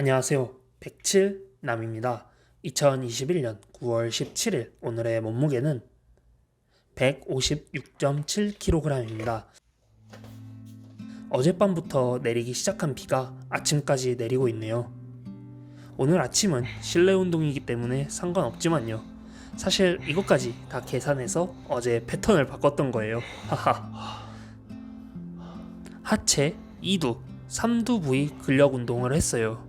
안녕하세요. 107남입니다. 2021년 9월 17일 오늘의 몸무게는 156.7kg입니다. 어젯밤부터 내리기 시작한 비가 아침까지 내리고 있네요. 오늘 아침은 실내 운동이기 때문에 상관없지만요. 사실 이것까지 다 계산해서 어제 패턴을 바꿨던 거예요. 하하. 하체, 이두, 삼두 부위 근력 운동을 했어요.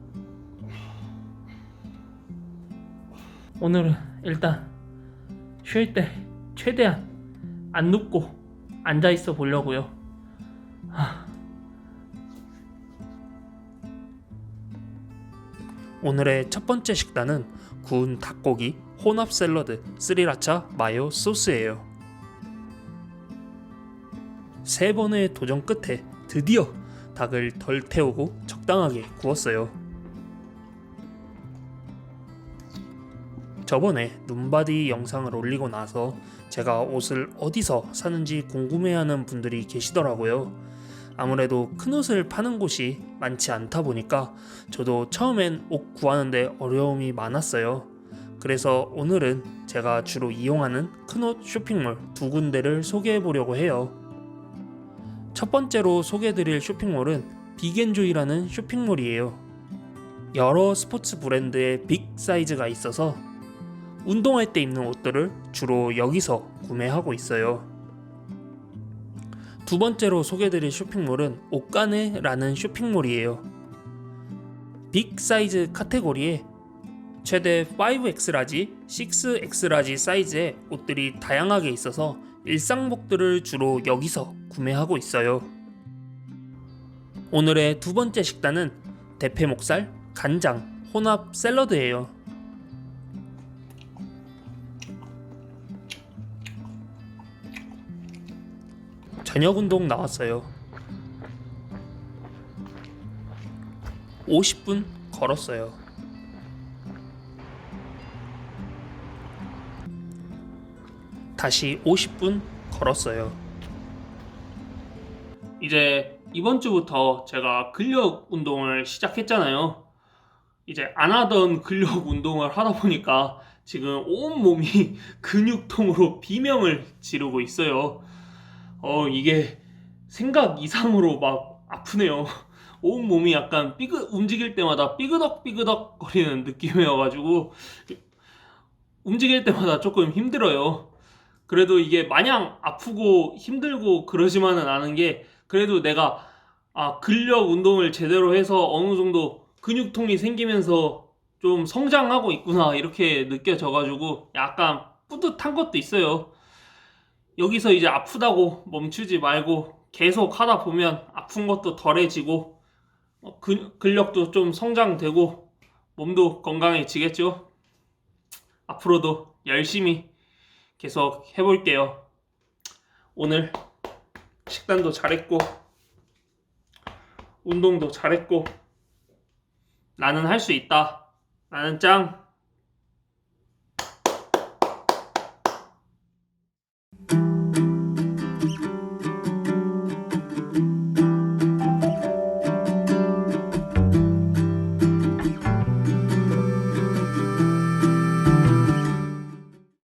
오늘은 일단 쉴 때 최대한 안 눕고 앉아 있어 보려고요. 하. 오늘의 첫 번째 식단은 구운 닭고기 혼합 샐러드 스리라차 마요 소스예요. 세 번의 도전 끝에 드디어 닭을 덜 태우고 적당하게 구웠어요. 저번에 눈바디 영상을 올리고 나서 제가 옷을 어디서 사는지 궁금해하는 분들이 계시더라고요. 아무래도 큰 옷을 파는 곳이 많지 않다 보니까 저도 처음엔 옷 구하는데 어려움이 많았어요. 그래서 오늘은 제가 주로 이용하는 큰 옷 쇼핑몰 두 군데를 소개해 보려고 해요. 첫 번째로 소개해드릴 쇼핑몰은 비겐조이라는 쇼핑몰이에요. 여러 스포츠 브랜드의 빅 사이즈가 있어서 운동할 때 입는 옷들을 주로 여기서 구매하고 있어요. 두 번째로 소개해드릴 쇼핑몰은 옷가네라는 쇼핑몰이에요. 빅 사이즈 카테고리에 최대 5X 라지, 6X 라지 사이즈의 옷들이 다양하게 있어서 일상복들을 주로 여기서 구매하고 있어요. 오늘의 두 번째 식단은 대패 목살, 간장, 혼합 샐러드예요. 저녁 운동 나왔어요. 50분 걸었어요. 다시 50분 걸었어요. 이제 이번 주부터 제가 근력 운동을 시작했잖아요. 이제 안 하던 근력 운동을 하다 보니까 지금 온 몸이 근육통으로 비명을 지르고 있어요. 어, 이게 생각 이상으로 막 아프네요. 온 몸이 약간 삐그, 움직일 때마다 삐그덕 삐그덕 거리는 느낌이어가지고 움직일 때마다 조금 힘들어요. 그래도 이게 마냥 아프고 힘들고 그러지만은 않은 게 그래도 내가 아, 근력 운동을 제대로 해서 어느 정도 근육통이 생기면서 좀 성장하고 있구나 이렇게 느껴져가지고 약간 뿌듯한 것도 있어요. 여기서 이제 아프다고 멈추지 말고 계속 하다 보면 아픈 것도 덜해지고 어, 근, 근력도 좀 성장되고 몸도 건강해지겠죠. 앞으로도 열심히 계속 해볼게요. 오늘 식단도 잘했고 운동도 잘했고 나는 할 수 있다. 나는 짱.